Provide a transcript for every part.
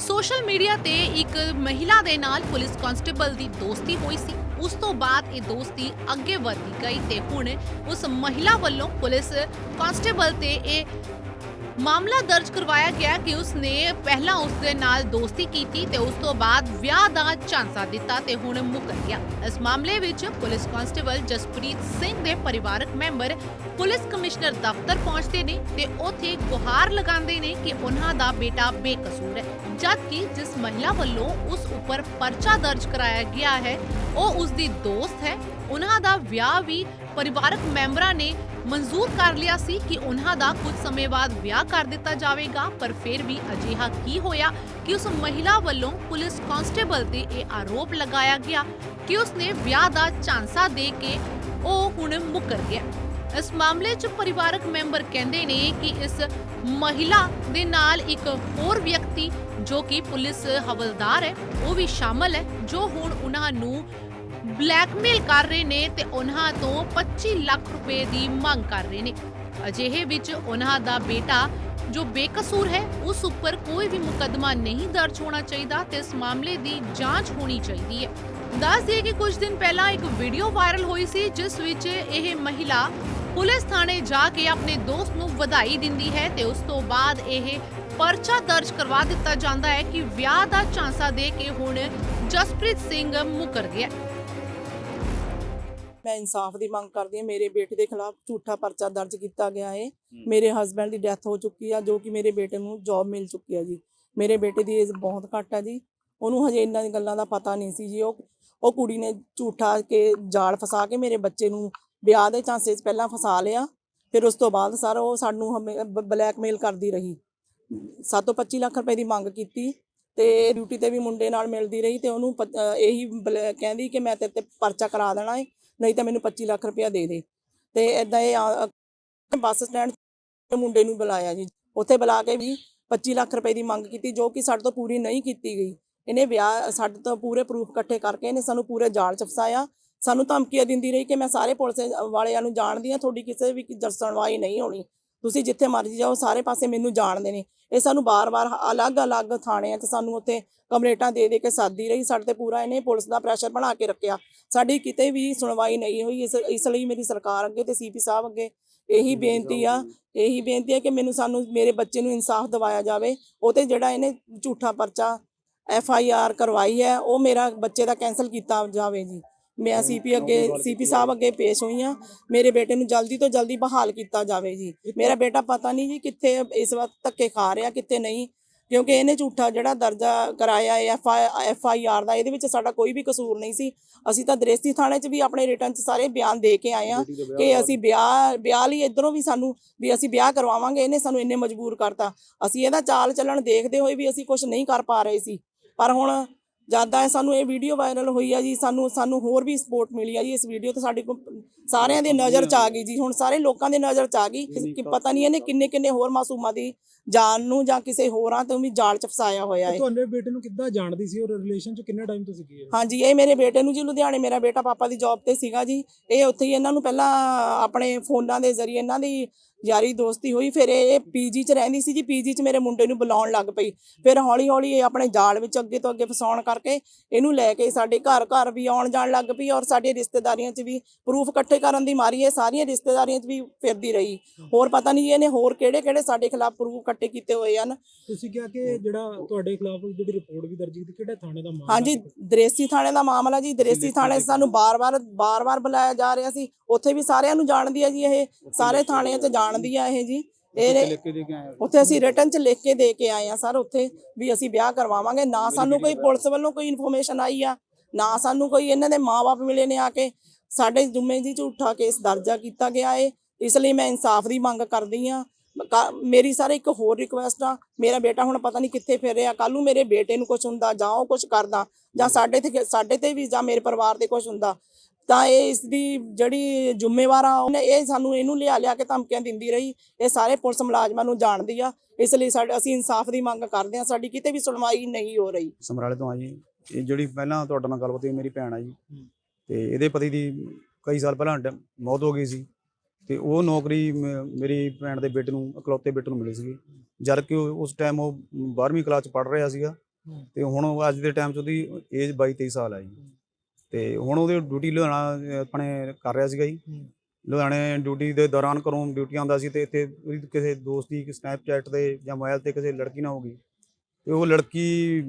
Social media ਤੇ ਇੱਕ ਮਹਿਲਾ ਦੇ ਨਾਲ ਪੁਲਿਸ ਕਾਂਸਟੇਬਲ ਦੀ ਦੋਸਤੀ ਹੋਈ ਸੀ। ਉਸ ਤੋਂ ਬਾਅਦ ਇਹ ਦੋਸਤੀ ਅੱਗੇ ਵਧਦੀ ਗਈ ਤੇ ਹੁਣ ਉਸ ਮਹਿਲਾ ਵੱਲੋਂ ਪੁਲਿਸ ਕਾਂਸਟੇਬਲ ਤੇ ਇਹ ਮਾਮਲਾ ਦਰਜ ਕਰਵਾਇਆ ਗਿਆ ਕਿ ਉਸਨੇ ਪਹਿਲਾਂ ਉਸ ਦੇ ਨਾਲ ਦੋਸਤੀ ਕੀਤੀ ਤੇ ਉਸ ਤੋਂ ਬਾਅਦ ਵਿਆਹ ਦਾ ਝਾਂਸਾ ਦਿੱਤਾ ਤੇ ਹੁਣ ਮੁੱਕਰ ਗਿਆ। ਇਸ ਮਾਮਲੇ ਵਿੱਚ ਪੁਲਿਸ ਕਾਂਸਟੇਬਲ ਜਸਪ੍ਰੀਤ ਸਿੰਘ ਦੇ ਪਰਿਵਾਰਕ ਮੈਂਬਰ ਪੁਲਿਸ ਕਮਿਸ਼ਨਰ ਦਫ਼ਤਰ ਪਹੁੰਚਦੇ ਨੇ ਤੇ ਉੱਥੇ ਗੁਹਾਰ ਲਗਾਉਂਦੇ ਨੇ ਕਿ ਉਹਨਾਂ ਦਾ ਬੇਟਾ ਬੇਕਸੂਰ ਹੈ, ਜਦਕਿ ਜਿਸ ਮਹਿਲਾ ਵੱਲੋਂ ਉਸ ਉੱਪਰ ਪਰਚਾ ਦਰਜ ਕਰਾਇਆ ਗਿਆ ਹੈ, ਉਹ ਉਸ ਦੀ ਦੋਸਤ ਹੈ। ਉਹਨਾਂ ਦਾ ਵਿਆਹ ਵੀ ਪਰਿਵਾਰਕ ਮੈਂਬਰਾਂ ਨੇ ਮਨਜ਼ੂਰ ਕਰ ਲਿਆ ਸੀ ਕਿ ਉਹਨਾਂ ਦਾ ਕੁਝ ਸਮੇਂ ਬਾਅਦ ਵਿਆਹ ਕਰ ਦਿੱਤਾ ਜਾਵੇਗਾ, ਪਰ ਫਿਰ ਵੀ ਅਜਿਹਾ ਕੀ ਹੋਇਆ ਕਿ ਉਸ ਮਹਿਲਾ ਵੱਲੋਂ ਪੁਲਿਸ ਕਾਂਸਟੇਬਲ ਤੇ ਇਹ ਆਰੋਪ ਲਗਾਇਆ ਗਿਆ ਕਿ ਉਸਨੇ ਵਿਆਹ ਦਾ ਝਾਂਸਾ ਦੇ ਕੇ ਉਹ ਹੁਣ ਮੁੱਕਰ ਗਿਆ। ਇਸ ਮਾਮਲੇ 'ਚ ਪਰਿਵਾਰਕ ਮੈਂਬਰ ਕਹਿੰਦੇ ਨੇ ਕਿ ਇਸ ਮਹਿਲਾ ਦੇ ਨਾਲ ਇੱਕ ਹੋਰ ਵਿਅਕਤੀ ਜੋ ਕਿ ਪੁਲਿਸ ਹਵਲਦਾਰ ਹੈ, ਉਹ ਵੀ ਸ਼ਾਮਲ ਹੈ, ਜੋ ਹੁਣ ਉਹਨਾਂ ਨੂੰ ਬਲੈਕਮੇਲ ਕਰ ਰਹੇ ਨੇ ਤੇ ਉਹਨਾਂ ਤੋਂ 25 ਲੱਖ ਰੁਪਏ ਦੀ ਮੰਗ ਕਰ ਰਹੇ ਨੇ। ਅਜਿਹੇ ਵਿੱਚ ਉਹਨਾਂ ਦਾ ਬੇਟਾ, ਜੋ ਬੇਕਸੂਰ ਹੈ, ਉਸ ਉੱਪਰ ਕੋਈ ਵੀ ਮੁਕੱਦਮਾ ਨਹੀਂ ਦਰਜ ਹੋਣਾ ਚਾਹੀਦਾ ਤੇ ਇਸ ਮਾਮਲੇ ਦੀ ਜਾਂਚ ਹੋਣੀ ਚਾਹੀਦੀ ਹੈ। ਦੱਸ ਦਈਏ ਕਿ ਕੁਝ ਦਿਨ ਪਹਿਲਾਂ ਇੱਕ ਵੀਡੀਓ ਵਾਇਰਲ ਹੋਈ ਸੀ, ਜਿਸ ਵਿੱਚ ਇਹ ਮਹਿਲਾ ਪੁਲਿਸ ਥਾਣੇ ਜਾ ਕੇ ਆਪਣੇ ਦੋਸਤ ਨੂੰ ਵਧਾਈ ਦਿੰਦੀ ਹੈ ਤੇ ਉਸ ਤੋਂ ਬਾਅਦ ਇਹ ਪਰਚਾ ਦਰਜ ਕਰਵਾ ਦਿੱਤਾ ਜਾਂਦਾ ਹੈ ਕਿ ਵਿਆਹ ਦਾ ਝਾਂਸਾ ਦੇ ਕੇ ਹੁਣ ਜਸਪ੍ਰੀਤ ਸਿੰਘ ਮੁਕਰ ਗਿਆ ਮੈਂ ਇਨਸਾਫ ਦੀ ਮੰਗ ਕਰਦੀ ਹਾਂ ਮੇਰੇ ਬੇਟੇ ਦੇ ਖਿਲਾਫ ਝੂਠਾ ਪਰਚਾ ਦਰਜ ਕੀਤਾ ਗਿਆ ਹੈ। ਮੇਰੇ ਹਸਬੰਡ ਦੀ ਡੈਥ ਹੋ ਚੁੱਕੀ ਆ ਜੋ ਕਿ ਮੇਰੇ ਬੇਟੇ ਨੂੰ ਜੌਬ ਮਿਲ ਚੁੱਕੀ ਆ ਜੀ। ਮੇਰੇ ਬੇਟੇ ਦੀ ਏਜ ਬਹੁਤ ਘੱਟ ਆ ਜੀ। ਉਹਨੂੰ ਹਜੇ ਇਹਨਾਂ ਦੀ ਗੱਲਾਂ ਦਾ ਪਤਾ ਨਹੀਂ ਸੀ ਜੀ। ਉਹ ਉਹ ਕੁੜੀ ਨੇ ਝੂਠਾ ਕੇ ਜਾਲ ਫਸਾ ਕੇ ਮੇਰੇ ਬੱਚੇ ਨੂੰ ਵਿਆਹ ਦੇ ਝਾਂਸੇ 'ਚ ਪਹਿਲਾਂ ਫਸਾ ਲਿਆ ਫਿਰ ਉਸ ਤੋਂ ਬਾਅਦ ਸਰ ਉਹ ਸਾਨੂੰ ਬਲੈਕਮੇਲ ਕਰਦੀ ਰਹੀ। ਸਾਤੋਂ 25 ਲੱਖ ਰੁਪਏ ਦੀ ਮੰਗ ਕੀਤੀ ਤੇ ਡਿਊਟੀ ਤੇ ਵੀ ਮੁੰਡੇ ਨਾਲ ਮਿਲਦੀ ਰਹੀ ਤੇ ਉਹਨੂੰ ਇਹੀ ਕਹਿੰਦੀ ਕਿ ਮੈਂ ਤੇਰੇ ਤੇ ਪਰਚਾ ਕਰਾ ਦੇਣਾ ਹੈ। ਨਹੀਂ ਤਾਂ ਮੈਨੂੰ 25 ਲੱਖ ਰੁਪਇਆ ਦੇ ਦੇ। ਤੇ ਇਦਾਂ ਇਹ ਆ- ਬੱਸ ਸਟੈਂਡ ਤੇ ਮੁੰਡੇ ਨੂੰ ਬੁਲਾਇਆ ਜੀ। ਉੱਥੇ ਬੁਲਾ ਕੇ ਵੀ 25 ਲੱਖ ਰੁਪਏ ਦੀ ਮੰਗ ਕੀਤੀ, ਜੋ ਕਿ ਸਾਡੇ ਤੋਂ ਪੂਰੀ ਨਹੀਂ ਕੀਤੀ ਗਈ। ਇਹਨੇ ਵਿਆਹ, ਸਾਡੇ ਤੋਂ ਪੂਰੇ ਪ੍ਰੂਫ ਇਕੱਠੇ ਕਰਕੇ ਇਹਨੇ ਸਾਨੂੰ ਪੂਰੇ ਜਾਲ ਚ ਫਸਾਇਆ। ਸਾਨੂੰ ਧਮਕੀਆਂ ਦਿੰਦੀ ਰਹੀ ਕਿ ਮੈਂ ਸਾਰੇ ਪੁਲਿਸ ਵਾਲਿਆਂ ਨੂੰ ਜਾਣਦੀ ਹਾਂ, ਤੁਹਾਡੀ ਕਿਸੇ ਵੀ ਜਰ ਸੁਣਵਾਈ ਨਹੀਂ ਹੋਣੀ। ਤੁਸੀਂ ਜਿੱਥੇ ਮਰਜ਼ੀ ਜਾਓ ਸਾਰੇ ਪਾਸੇ ਮੈਨੂੰ ਜਾਣਦੇ ਨੇ। ਇਹ ਸਾਨੂੰ ਬਾਰ-ਬਾਰ ਅਲੱਗ-ਅਲੱਗ ਥਾਣਿਆਂ 'ਚ ਸਾਨੂੰ ਉੱਥੇ ਕੰਪਲੇਂਟਾਂ ਦੇ ਦੇ ਕੇ ਸਾਦੀ ਰਹੀ। ਸਾਡੇ ਤੇ ਪੂਰਾ ਇਹਨੇ ਪੁਲਿਸ ਦਾ ਪ੍ਰੈਸ਼ਰ ਬਣਾ ਕੇ ਰੱਖਿਆ। ਸਾਡੀ ਕਿਤੇ ਵੀ ਸੁਣਵਾਈ ਨਹੀਂ ਹੋਈ। ਇਸ ਇਸ ਲਈ ਮੇਰੀ ਸਰਕਾਰ ਅੱਗੇ ਤੇ ਸੀਪੀ ਸਾਹਿਬ ਅੱਗੇ ਇਹੀ ਬੇਨਤੀ ਆ ਇਹੀ ਬੇਨਤੀ ਹੈ ਕਿ ਮੈਨੂੰ ਸਾਨੂੰ ਮੇਰੇ ਬੱਚੇ ਨੂੰ ਇਨਸਾਫ ਦਿਵਾਇਆ ਜਾਵੇ। ਉਹ ਤੇ ਜਿਹੜਾ ਇਹਨੇ ਝੂਠਾ ਪਰਚਾ ਐਫ ਆਈ ਆਰ ਕਰਵਾਈ ਹੈ ਉਹ ਮੇਰਾ ਬੱਚੇ ਦਾ ਕੈਨਸਲ ਕੀਤਾ ਜਾਵੇ ਜੀ। ਮੈਂ ਸੀਪੀ ਅੱਗੇ ਸੀਪੀ ਸਾਹਿਬ ਅੱਗੇ ਪੇਸ਼ ਹੋਈ ਹਾਂ। ਮੇਰੇ ਬੇਟੇ ਨੂੰ ਜਲਦੀ ਤੋਂ ਜਲਦੀ ਬਹਾਲ ਕੀਤਾ ਜਾਵੇ ਜੀ। ਮੇਰਾ ਬੇਟਾ ਪਤਾ ਨਹੀਂ ਜੀ ਕਿੱਥੇ ਇਸ ਵਕਤ ਧੱਕੇ ਖਾ ਰਿਹਾ ਕਿੱਥੇ ਨਹੀਂ। ਕਿਉਂਕਿ ਇਹਨੇ ਝੂਠਾ ਜਿਹੜਾ ਦਰਜਾ ਕਰਾਇਆ ਐਫ ਆਈ ਆਰ ਦਾ ਇਹਦੇ ਵਿੱਚ ਸਾਡਾ ਕੋਈ ਵੀ ਕਸੂਰ ਨਹੀਂ ਸੀ। ਅਸੀਂ ਤਾਂ ਦ੍ਰੇਸਤੀ ਥਾਣੇ 'ਚ ਵੀ ਆਪਣੇ ਰਿਟਰਨ 'ਚ ਸਾਰੇ ਬਿਆਨ ਦੇ ਕੇ ਆਏ ਆ ਕਿ ਅਸੀਂ ਵਿਆਹ ਵਿਆਹ ਲਈ ਇਧਰੋਂ ਵੀ ਸਾਨੂੰ ਵੀ ਅਸੀਂ ਵਿਆਹ ਕਰਵਾਵਾਂਗੇ ਇਹਨੇ ਸਾਨੂੰ ਇੰਨੇ ਮਜਬੂਰ ਕਰਤਾ। ਅਸੀਂ ਇਹਦਾ ਚਾਲ ਚੱਲਣ ਦੇਖਦੇ ਹੋਏ ਵੀ ਅਸੀਂ ਕੁਝ ਨਹੀਂ ਕਰ ਪਾ ਰਹੇ ਸੀ। ਪਰ ਹੁਣ ਜ਼ਿਆਦਾ ਸਾਨੂੰ ਇਹ ਵੀਡੀਓ ਵਾਇਰਲ ਹੋਈ ਆ ਜੀ ਸਾਨੂੰ ਸਾਨੂੰ ਹੋਰ ਵੀ ਸਪੋਰਟ ਮਿਲੀ ਆ ਜੀ ਇਸ ਵੀਡੀਓ ਤੇ ਸਾਡੇ ਕੋਲ ਸਾਰਿਆਂ ਦੇ ਨਜ਼ਰ ਚ ਆ ਗਈ ਜੀ। ਹੁਣ ਸਾਰੇ ਲੋਕਾਂ ਦੇ ਨਜ਼ਰ ਚ ਆ ਗਈ ਕਿ- ਕਿ ਪਤਾ ਨਹੀਂ ਇਹਨੇ ਕਿੰਨੇ ਕਿੰਨੇ ਹੋਰ ਮਾਸੂਮਾਂ ਦੀ ਜਾਨ ਨੂੰ ਜਾਂ ਕਿਸੇ ਹੋਰਾਂ ਤੋਂ ਵੀ ਜਾਲ ਚ ਫਸਾਇਆ ਹੋਇਆ ਹੈ ਤੁਹਾਡੇ ਬੇਟੇ ਨੂੰ ਕਿੱਦਾਂ ਜਾਣਦੀ ਸੀ ਔਰ ਰਿਲੇਸ਼ਨ ਚ ਕਿੰਨੇ ਟਾਈਮ ਤੋਂ ਸੀਗੀ ਇਹ ਹਾਂਜੀ ਇਹ ਮੇਰੇ ਬੇਟੇ ਨੂੰ ਜੀ ਲੁਧਿਆਣੇ ਮੇਰਾ ਬੇਟਾ ਪਾਪਾ ਦੀ ਜੌਬ ਤੇ ਸੀਗਾ ਜੀ। ਇਹ ਉੱਥੇ ਹੀ ਇਹਨਾਂ ਨੂੰ ਪਹਿਲਾਂ ਆਪਣੇ ਫੋਨਾਂ ਦੇ ਜ਼ਰੀਏ ਇਹਨਾਂ ਦੀ ਯਾਰੀ ਦੋਸਤੀ ਹੋਈ ਫਿਰ ਇਹ ਪੀਜੀ 'ਚ ਰਹਿੰਦੀ ਸੀ ਜੀ ਪੀਜੀ 'ਚ ਮੇਰੇ ਮੁੰਡੇ ਨੂੰ ਬੁਲਾਉਣ ਲੱਗ ਪਈ। ਫਿਰ ਹੌਲੀ ਹੌਲੀ ਇਹ ਆਪਣੇ ਜਾਲ ਵਿੱਚ ਅੱਗੇ ਤੋਂ ਅੱਗੇ ਫਸਾਉਣ ਕਰਕੇ ਇਹਨੂੰ ਲੈ ਕੇ ਸਾਡੇ ਘਰ ਘਰ ਵੀ ਆਉਣ ਜਾਣ ਲੱਗ ਪਈ ਔਰ ਸਾਡੇ ਰਿਸ਼ਤੇਦਾਰੀਆਂ 'ਚ ਵੀ ਪ੍ਰੂਫ ਇਕੱਠੇ ਕਰਨ ਦੀ ਮਾਰੀ ਇਹ ਸਾਰੀਆਂ ਰਿਸ਼ਤੇਦਾਰੀਆਂ 'ਚ ਵੀ ਫਿਰਦੀ ਰਹੀ। ਹੋਰ ਪਤਾ ਨਹੀਂ ਇਹਨੇ ਹੋਰ ਕਿਹੜੇ ਕਿਹੜੇ ਸਾਡੇ ਖਿਲਾਫ ਪ੍ਰੂਫ ਇਕੱਠੇ ਕੀਤੇ ਹੋਏ ਹਨ। ਤੁਸੀਂ ਕਿਹਾ ਕਿ ਜਿਹੜਾ ਤੁਹਾਡੇ ਖਿਲਾਫ ਜਿਹੜੀ ਰਿਪੋਰਟ ਵੀ ਦਰਜ ਕੀਤੀ ਕਿਹੜੇ ਥਾਣੇ ਦਾ ਮਾਮਲਾ ਹਾਂਜੀ? ਦ੍ਰੇਸੀ ਥਾਣੇ ਦਾ ਮਾਮਲਾ ਜੀ ਦ੍ਰੇਸੀ ਥਾਣੇ ਸਾਨੂੰ ਬਾਰ-ਬਾਰ ਬਾਰ-ਬਾਰ ਬੁਲਾਇਆ ਜਾ ਰਿਹਾ ਸੀ। ਉੱਥੇ ਵੀ ਸਾਰਿਆਂ ਨੂੰ ਜਾਣਦੀ ਆ ਜੀ ਇਹ। ਸਾਰੇ ਥਾਣਿਆਂ 'ਚ ਜਾਣਦੀ ਆ ਇਹ ਜੀ। ਇਹ ਉੱਥੇ ਅਸੀਂ ਰਿਟਰਨ 'ਚ ਲਿਖ ਕੇ ਦੇ ਕੇ ਆਏ ਆ ਸਰ ਉੱਥੇ ਵੀ ਅਸੀਂ ਵਿਆਹ ਕਰਵਾਵਾਂਗੇ। ਨਾ ਸਾਨੂੰ ਕੋਈ ਪੁਲਿਸ ਵੱਲੋਂ ਕੋਈ ਇਨਫੋਰਮੇਸ਼ਨ ਆਈ ਆ ਨਾ ਸਾਨੂੰ ਕੋਈ ਇਹਨਾਂ ਦੇ ਮਾਪੇ ਮਿਲੇ ਨੇ ਆ ਕੇ। ਸਾਡੇ ਜੁਮੇ ਜੀ ਝੂਠਾ ਕੇਸ ਦਰਜਾ ਕੀਤਾ ਗਿਆ ਏ। ਇਸ ਲਈ ਮੈਂ ਇਨਸਾਫ ਦੀ ਮੰਗ ਕਰਦੀ ਆ ਮੇਰੀ ਸਾਰੇ ਇੱਕ ਹੋਰ ਰਿਕੁਐਸਟ ਆ। ਮੇਰਾ ਬੇਟਾ ਹੁਣ ਪਤਾ ਨਹੀਂ ਕਿੱਥੇ ਫਿਰ ਰਿਹਾ ਕੱਲ ਨੂੰ ਮੇਰੇ ਬੇਟੇ ਨੂੰ ਕੁਝ ਹੁੰਦਾ ਜਾਂ ਉਹ ਕੁਝ ਕਰਦਾ ਜਾਂ ਸਾਡੇ ਤੇ ਸਾਡੇ ਤੇ ਵੀ ਜਾਂ ਮੇਰੇ ਪਰਿਵਾਰ ਤੇ ਕੁਝ ਹੁੰਦਾ। ਤਾਂ ਇਹ ਇਸ ਦੀ ਜਿਹੜੀ ਜ਼ਿੰਮੇਵਾਰ ਆ ਉਹਨੇ ਇਹ ਸਾਨੂੰ ਇਹਨੂੰ ਲਿਆ ਲਿਆ ਕੇ ਧਮਕੀਆਂ ਦਿੰਦੀ ਰਹੀ। ਇਹ ਸਾਰੇ ਪੁਲਿਸ ਮੁਲਾਜ਼ਮਾਂ ਨੂੰ ਜਾਣਦੀ ਆ। ਇਸ ਲਈ ਸਾਡੇ ਅਸੀਂ ਇਨਸਾਫ ਦੀ ਮੰਗ ਕਰਦੇ ਆ ਸਾਡੀ ਕਿਤੇ ਵੀ ਸੁਣਵਾਈ ਨਹੀਂ ਹੋ ਰਹੀ। ਸਮਰਾਲੇ ਤੋਂ ਆ ਜੀ। ਇਹ ਜਿਹੜੀ ਪਹਿਲਾਂ ਤੁਹਾਡੇ ਨਾਲ ਗੱਲਬਾਤ ਹੋਈ ਮੇਰੀ ਭੈਣ ਆ ਜੀ। ਤੇ ਇਹਦੇ ਪਤੀ ਦੀ ਕਈ ਸਾਲ ਪਹਿਲਾਂ ਮੌਤ ਹੋ ਗਈ ਸੀ। ਤੇ ਉਹ ਨੌਕਰੀ ਮੇਰੀ ਭੈਣ ਦੇ ਬੇਟੇ ਨੂੰ ਇਕਲੌਤੇ ਬੇਟੇ ਨੂੰ ਮਿਲੀ ਸੀਗੀ। ਜਦ ਕਿ ਉਸ ਟਾਈਮ ਉਹ 12ਵੀਂ ਕਲਾਸ ਚ ਪੜ ਰਿਹਾ ਸੀਗਾ। ਤੇ ਹੁਣ ਉਹ ਅੱਜ ਦੇ ਟਾਈਮ 'ਚ ਉਹਦੀ ਏਜ 22 23 ਸਾਲ ਹੈ ਜੀ। ਤੇ ਹੁਣ ਉਹਦੀ ਡਿਊਟੀ ਲੁਧਿਆਣਾ ਆਪਣੇ ਕਰ ਰਿਹਾ ਸੀਗਾ ਜੀ। ਲੁਧਿਆਣੇ ਡਿਊਟੀ ਦੇ ਦੌਰਾਨ ਘਰੋਂ ਡਿਊਟੀ ਆਉਂਦਾ ਸੀ ਤੇ ਇੱਥੇ ਉਹਦੀ ਕਿਸੇ ਦੋਸਤ ਦੀ ਸਨੈਪਚੈਟ ਤੇ ਜਾਂ ਮੋਬਾਈਲ ਤੇ ਕਿਸੇ ਲੜਕੀ ਨਾਲ ਹੋ ਗਈ। ਤੇ ਉਹ ਲੜਕੀ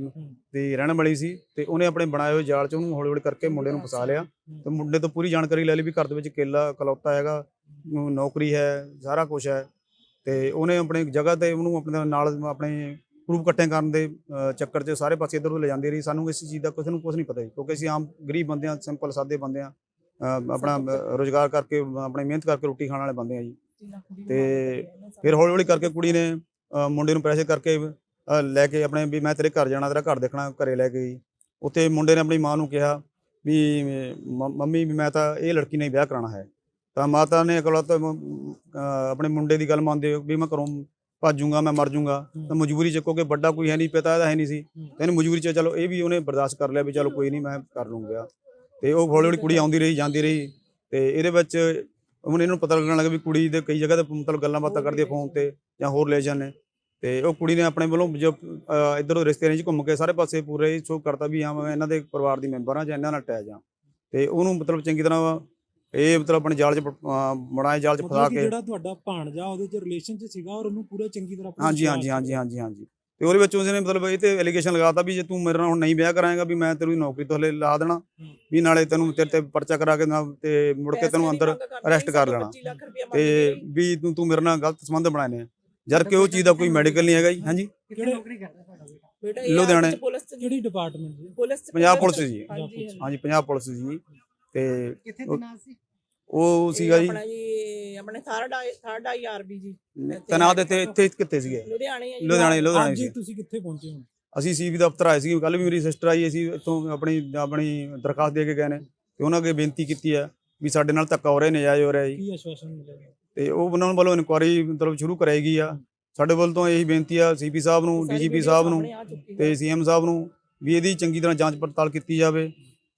ਦੀ ਰਹਿਣ ਵਾਲੀ ਸੀ ਤੇ ਉਹਨੇ ਆਪਣੇ ਬਣਾਏ ਹੋਏ ਜਾਲ 'ਚ ਉਹਨੂੰ ਹੌਲੀ ਹੌਲੀ ਕਰਕੇ ਮੁੰਡੇ ਨੂੰ ਫਸਾ ਲਿਆ। ਤੇ ਮੁੰਡੇ ਤੋਂ ਪੂਰੀ ਜਾਣਕਾਰੀ ਲੈ ਲਈ ਵੀ ਘਰ ਦੇ ਵਿੱਚ ਕੇਲਾ ਕਲੌਤਾ ਹੈਗਾ ਨੌਕਰੀ ਹੈ ਸਾਰਾ ਕੁਝ ਹੈ। ਤੇ ਉਹਨੇ ਆਪਣੀ ਜਗ੍ਹਾ ਤੇ ਉਹਨੂੰ ਆਪਣੇ ਨਾਲ ਆਪਣੇ ਪ੍ਰੂਫ ਇਕੱਠੇ ਕਰਨ ਦੇ ਚੱਕਰ 'ਚ ਸਾਰੇ ਪਾਸੇ ਇੱਧਰ ਉੱਧਰ ਲੈ ਜਾਂਦੀ ਰਹੀ। ਸਾਨੂੰ ਇਸ ਚੀਜ਼ ਦਾ ਕੁਝ ਨੂੰ ਕੁਝ ਨਹੀਂ ਪਤਾ ਜੀ, ਕਿਉਂਕਿ ਅਸੀਂ ਆਮ ਗਰੀਬ ਬੰਦੇ ਆ ਸਿੰਪਲ ਸਾਦੇ ਬੰਦੇ ਆ ਆਪਣਾ ਰੋਜ਼ਗਾਰ ਕਰਕੇ, ਆਪਣੀ ਮਿਹਨਤ ਕਰਕੇ ਰੋਟੀ ਖਾਣ ਵਾਲੇ ਬੰਦੇ ਆ ਜੀ। ਤੇ ਫਿਰ ਹੌਲੀ ਹੌਲੀ ਕਰਕੇ ਕੁੜੀ ਨੇ ਮੁੰਡੇ ਨੂੰ ਪੈਸੇ ਕਰਕੇ ਲੈ ਕੇ ਆਪਣੇ ਵੀ ਮੈਂ ਤੇਰੇ ਘਰ ਜਾਣਾ, ਤੇਰਾ ਘਰ ਦੇਖਣਾ, ਘਰੇ ਲੈ ਗਈ ਉੱਥੇ ਮੁੰਡੇ ਨੇ ਆਪਣੀ ਮਾਂ ਨੂੰ ਕਿਹਾ ਵੀ, ਮ- ਮੰਮੀ ਵੀ ਮੈਂ ਤਾਂ ਇਹ ਲੜਕੀ ਨਾਲ ਵਿਆਹ ਕਰਾਉਣਾ ਹੈ। ਤਾਂ ਮਾਤਾ ਨੇ ਅਗਲਾ ਤਾਂ ਆਪਣੇ ਮੁੰਡੇ ਦੀ ਗੱਲ ਮੰਨਦੇ ਹੋ ਵੀ ਮੈਂ ਘਰੋਂ ਭੱਜੂਗਾ ਮੈਂ ਮਰ ਜੂੰਗਾ। ਤਾਂ ਮਜਬੂਰੀ ਚ ਕਿਉਂਕਿ ਵੱਡਾ ਕੋਈ ਹੈ ਨਹੀਂ ਪਿਤਾ ਇਹਦਾ ਹੈ ਨਹੀਂ ਸੀ। ਤੇ ਇਹਨੇ ਮਜਬੂਰੀ ਚ ਚਲੋ ਇਹ ਵੀ ਉਹਨੇ ਬਰਦਾਸ਼ਤ ਕਰ ਲਿਆ ਵੀ ਚਲੋ ਕੋਈ ਨਹੀਂ ਮੈਂ ਕਰ ਲੂੰਗਾ। ਤੇ ਉਹ ਹੌਲੀ ਹੌਲੀ ਕੁੜੀ ਆਉਂਦੀ ਰਹੀ ਜਾਂਦੀ ਰਹੀ। ਤੇ ਇਹਦੇ ਵਿੱਚ ਹੁਣ ਇਹਨੂੰ ਪਤਾ ਲੱਗਣ ਲੱਗਾ ਵੀ ਕੁੜੀ ਦੇ ਕਈ ਜਗ੍ਹਾ ਤੇ ਮਤਲਬ ਗੱਲਾਂ ਬਾਤਾਂ ਕਰਦੀ ਹੈ ਫੋਨ ਤੇ ਜਾਂ ਹੋਰ ਲੈ ਜਾਂਦੇ ਤੇ ਉਹ ਕੁੜੀ ਨੇ ਆਪਣੇ ਵੱਲੋਂ ਜੋ ਇੱਧਰੋਂ ਰਿਸ਼ਤੇਦਾਰਾਂ 'ਚ ਘੁੰਮ ਕੇ ਸਾਰੇ ਪਾਸੇ ਪੂਰੇ ਸ਼ੋਅ ਕਰਤਾ ਵੀ ਹਾਂ ਮੈਂ ਇਹਨਾਂ ਦੇ ਪਰਿਵਾਰ ਦੀ ਮੈਂਬਰ ਹਾਂ ਜਾਂ ਇਹਨਾਂ ਨਾਲ ਅਟੈਚ ਹਾਂ। ਤੇ ਉਹਨੂੰ ਮਤਲਬ ਚੰਗੀ ਤਰ੍ਹਾਂ ਇਹ ਮਤਲਬ ਆਪਣੇ ਜਾਲ 'ਚ ਬਣਾਏ ਜਾਲ 'ਚ ਫਸਾ ਮਤਲਬ ਕਿ ਕੇ ਜਿਹੜਾ ਤੁਹਾਡਾ ਭਾਣਜਾ ਉਹਦੇ ਚ ਰਿਲੇਸ਼ਨ ਚ ਸੀਗਾ ਔਰ ਉਹਨੂੰ ਪੂਰਾ ਚੰਗੀ ਤਰ੍ਹਾਂ ਆਪਣਾ ਹਾਂਜੀ ਹਾਂਜੀ ਹਾਂਜੀ ਹਾਂਜੀ ਹਾਂਜੀ। ਤੇ ਉਹਦੇ ਵਿੱਚ ਉਸਨੇ ਮਤਲਬ ਇਹ ਤੇ ਐਲੀਗੇਸ਼ਨ ਲਗਾਤਾ ਵੀ ਜੇ ਤੂੰ ਮੇਰੇ ਨਾਲ ਹੁਣ ਨਹੀਂ ਵਿਆਹ ਕਰਾਏਗਾ ਵੀ ਮੈਂ ਤੇਰੀ ਨੌਕਰੀ ਤੋਂ ਹਲੇ ਲਾ ਦੇਣਾ ਵੀ ਨਾਲੇ ਤੈਨੂੰ ਤੇਰੇ ਤੇ ਪਰਚਾ ਕਰਾ ਕੇ ਨਾ ਤੇ ਮੁੜ ਕੇ ਤੈਨੂੰ ਅੰਦਰ arrest ਕਰ ਲੈਣਾ। ਤੇ ਵੀ ਤੂੰ ਤੂੰ ਮੇਰੇ ਨਾਲ ਗਲਤ ਸੰਬੰਧ ਬਣਾਏ ਨੇ। ਜਦ ਕਿ ਉਹ ਚੀਜ਼ ਦਾ ਕੋਈ ਮੈਡੀਕਲ ਨਹੀਂ ਹੈਗਾ ਜੀ ਹਾਂਜੀ। ਕਿਹੜੇ ਲੁਧਿਆਣੇ। ਪੁਲਿਸ ਚ ਕਿਹੜੀ ਡਿਪਾਰਟਮੈਂਟ ਦੀ ਪੁਲਿਸ ਚ ਪੰਜਾਬ ਪੁਲਿਸ ਜੀ। ਹਾਂਜੀ ਹਾਂਜੀ। ਹਾਂਜੀ ਪੰਜਾਬ ਪੁਲਿਸ ਜੀ। ਤੇ ਕਿੱਥੇ ਉਹ- ਤਨਾਸ ਸੀ ਉਹ ਸੀਗਾ ਜੀ ਆਪਣਾ ਜੀ ਆਪਣੇ ਥਰਡ ਥਰਡ ਆਈਆਰਬੀ ਜੀ। ਤਨਾਤ ਇੱਥੇ ਇੱਥੇ ਕਿੱਥੇ ਸੀਗੇ? ਲੁਧਿਆਣੇ ਆ ਜੀ। ਲੁਧਿਆਣੇ ਲੁਧਿਆਣੇ ਸੀ ਤੁਸੀਂ ਕਿੱਥੇ ਪਹੁੰਚੇ ਹੋ? ਅਸੀਂ ਸੀਬੀ ਦਫ਼ਤਰ ਆਏ ਸੀ ਕੱਲ ਵੀ ਮੇਰੀ ਸਿਸਟਰ ਆਈ ਸੀ ਇੱਥੋਂ ਆਪਣੀ ਆਪਣੀ ਦਰਖਾਸਤ ਦੇ ਕੇ ਗਏ ਨੇ। ਤੇ ਉਹਨਾਂ ਅੱਗੇ ਬੇਨਤੀ ਕੀਤੀ ਹੈ ਵੀ ਸਾਡੇ ਨਾਲ ਧੱਕਾ ਹੋ ਰਿਹਾ ਨਜਾਇਜ਼ ਹੋ ਰਿਹਾ ਜੀ। ਕੀ ਆਸ਼ਵਾਸਨ ਮਿਲੇਗਾ ਤੇ ਉਹ ਉਹਨਾਂ ਵੱਲੋਂ ਇਨਕੁਆਰੀ ਮਤਲਬ ਸ਼ੁਰੂ ਕਰਾਈ ਗਈ ਆ। ਸਾਡੇ ਵੱਲ ਤੋਂ ਇਹੀ ਬੇਨਤੀ ਆ ਸੀਪੀ ਸਾਹਿਬ ਨੂੰ ਡੀਜੀਪੀ ਸਾਹਿਬ ਨੂੰ ਆ। ਤੇ ਸੀਐਮ ਸਾਹਿਬ ਨੂੰ ਵੀ ਇਹਦੀ ਚੰਗੀ ਤਰ੍ਹਾਂ ਜਾਂਚ ਪੜਤਾਲ ਕੀਤੀ ਜਾਵੇ।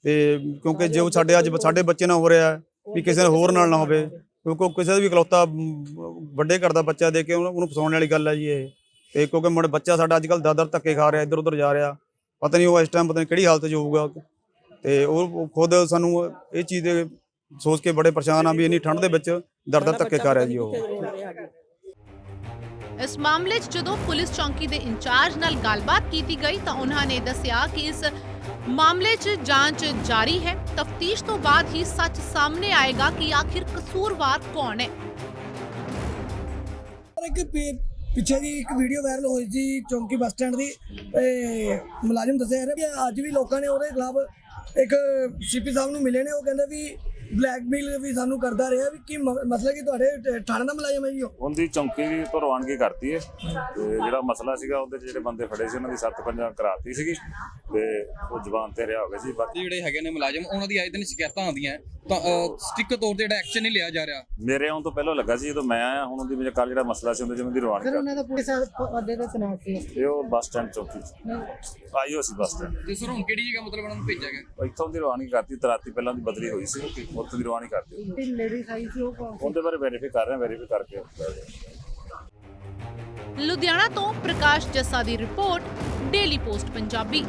ਤੇ ਕਿਉਂਕਿ ਜੋ ਸਾਡੇ ਅੱਜ ਸਾਡੇ ਬੱਚੇ ਨਾਲ ਹੋ ਰਿਹਾ ਹੈ ਵੀ ਕਿਸੇ ਹੋਰ ਨਾਲ ਨਾ ਹੋਵੇ ਕਿਉਂਕਿ ਕਿਸੇ ਦਾ ਵੀ ਇਕਲੌਤਾ ਵੱਡੇ ਘਰ ਦਾ ਬੱਚਾ ਦੇ ਕੇ ਉਹਨੂੰ ਫਸਾਉਣ ਵਾਲੀ ਗੱਲ ਹੈ ਜੀ ਇਹ। ਤੇ ਕਿਉਂਕਿ ਮੁੰਡਾ ਬੱਚਾ ਸਾਡਾ ਅੱਜ ਕੱਲ ਦਰ ਧੱਕੇ ਖਾ ਰਿਹਾ ਇੱਧਰ ਉੱਧਰ ਜਾ ਰਿਹਾ। ਪਤਾ ਨਹੀਂ ਉਹ ਇਸ ਟਾਈਮ ਪਤਾ ਨਹੀਂ ਕਿਹੜੀ ਹਾਲਤ 'ਚ ਹੋਊਗਾ। ਤੇ ਉਹ ਖੁਦ ਸਾਨੂੰ ਇਹ ਚੀਜ਼ ਦੇ ਸੋਚ ਕੇ ਬੜੇ ਪਰੇਸ਼ਾਨ ਆ ਵੀ ਇੰਨੀ ਠੰਡ ਦੇ ਵਿੱਚ ਦਰ ਦਰ ਧੱਕੇ ਖਾ ਰਿਹਾ ਜੀ ਉਹ। ਇਸ ਮਾਮਲੇ 'ਚ ਜਦੋਂ ਪੁਲਿਸ ਚੌਂਕੀ ਦੇ ਇੰਚਾਰਜ ਨਾਲ ਗੱਲਬਾਤ ਕੀਤੀ ਗਈ ਤਾਂ ਉਹਨਾਂ ਨੇ ਦੱਸਿਆ ਕਿ ਇਸ ਮਾਮਲੇ 'ਚ ਜਾਂਚ ਜਾਰੀ ਹੈ। ਤਫਤੀਸ਼ ਤੋਂ ਬਾਅਦ ਹੀ ਸੱਚ ਸਾਹਮਣੇ ਆਏਗਾ ਕਿ ਆਖਿਰ ਕਸੂਰਵਾਰ ਕੌਣ ਹੈ। ਇੱਕ ਪਿੱਛੇ ਜੀ ਇੱਕ ਵੀਡੀਓ ਵਾਇਰਲ ਹੋਈ ਸੀ ਚੌਂਕੀ ਬੱਸ ਸਟੈਂਡ ਦੀ। ਮੁਲਾਜ਼ਮ ਦੱਸਿਆ ਜਾ ਰਿਹਾ ਕਿ ਅੱਜ ਵੀ ਲੋਕਾਂ ਨੇ ਉਹਦੇ ਖਿਲਾਫ ਇੱਕ ਸੀਪੀ ਸਾਹਿਬ ਨੂੰ ਮਿਲੇ ਨੇ। ਉਹ ਕਹਿੰਦੇ ਵੀ ਬਲੈਕਮੇਲ ਵੀ ਸਾਨੂੰ ਕਰਦਾ ਰਿਹਾ ਵੀ ਕੀ ਮ- ਮਸਲਾ ਕੀ ਤੁਹਾਡੇ ਥਾਣੇ ਦਾ ਮੁਲਾਜ਼ਮ ਹੈ ਜੀ ਉਹ? ਉਹਦੀ ਚੌਂਕੀ ਦੀ ਤੋਂ ਰਵਾਨਗੀ ਕਰਤੀ ਹੈ ਤੇ ਜਿਹੜਾ ਮਸਲਾ ਸੀਗਾ ਉਹਦੇ 'ਚ ਜਿਹੜੇ ਬੰਦੇ ਫੜੇ ਸੀ ਉਹਨਾਂ ਦੀ 7-5 ਕਰਾਤੀ ਸੀਗੀ। ਤੇ ਉਹ ਜ਼ਬਾਨ ਤੇ ਰਿਹਾ ਹੋ ਗਏ ਸੀ ਬਾਕੀ ਜਿਹੜੇ ਹੈਗੇ ਨੇ ਮੁਲਾਜ਼ਮ ਉਹਨਾਂ ਦੀ ਆਏ ਦਿਨ ਸ਼ਿਕਾਇਤਾਂ ਆਉਂਦੀਆਂ। ਸਟਿਕ ਤੌਰ ਤੇ ਜਿਹੜਾ ਐਕਸ਼ਨ ਨਹੀਂ ਲਿਆ ਜਾ ਰਿਹਾ। ਮੇਰੇ ਆਉਣ ਤੋਂ ਪਹਿਲਾਂ ਲੱਗਾ ਸੀ ਜਦੋਂ ਮੈਂ ਆਇਆ ਹੁਣ ਉਹਦੀ ਮੇਰੇ ਕੱਲ ਜਿਹੜਾ ਮਸਲਾ ਸੀ ਉਹਦੇ 'ਚ ਉਹਦੀ ਰਵਾਨਗੀ ਸਰ ਉਹਨਾਂ ਦਾ ਪੁਲਿਸ ਅੱਡੇ ਦਾ ਤਨਾਸ ਸੀ। ਇਹ ਉਹ ਬੱਸ ਸਟੈਂਡ ਚੌਂਕੀ ਆਈਓ ਸੀ ਬੱਸ ਸਟੈਂਡ। ਤੇ ਸਰ ਹੁਣ ਕਿਹੜੀ ਜਗ੍ਹਾ ਮਤਲਬ ਉਹਨਾਂ ਨੂੰ ਭੇਜਿਆ ਗਿਆ? ਇੱਥੋਂ ਦੀ ਰਵਾਨਗੀ ਕਰਤੀ ਤਰਾਤੀ ਪਹਿਲਾਂ ਦੀ ਬਦਲੀ ਹੋਈ ਸੀ। ਉੱਥੋਂ ਦੀ ਰਵਾਨਗੀ ਕਰਤੀ। ਜਿਹੜੀ ਲੇਡੀਜ਼ ਆਈ ਸੀ ਉਹ? ਉਹਦੇ ਬਾਰੇ ਵੈਰੀਫਾਈ ਕਰ ਰਹੇ ਹਾਂ ਵੈਰੀਫਾਈ ਕਰਕੇ ਲੁਧਿਆਣਾ ਤੋਂ ਪ੍ਰਕਾਸ਼ ਜੱਸਾ ਦੀ ਰਿਪੋਰਟ ਡੇਲੀ ਪੋਸਟ ਪੰਜਾਬੀ।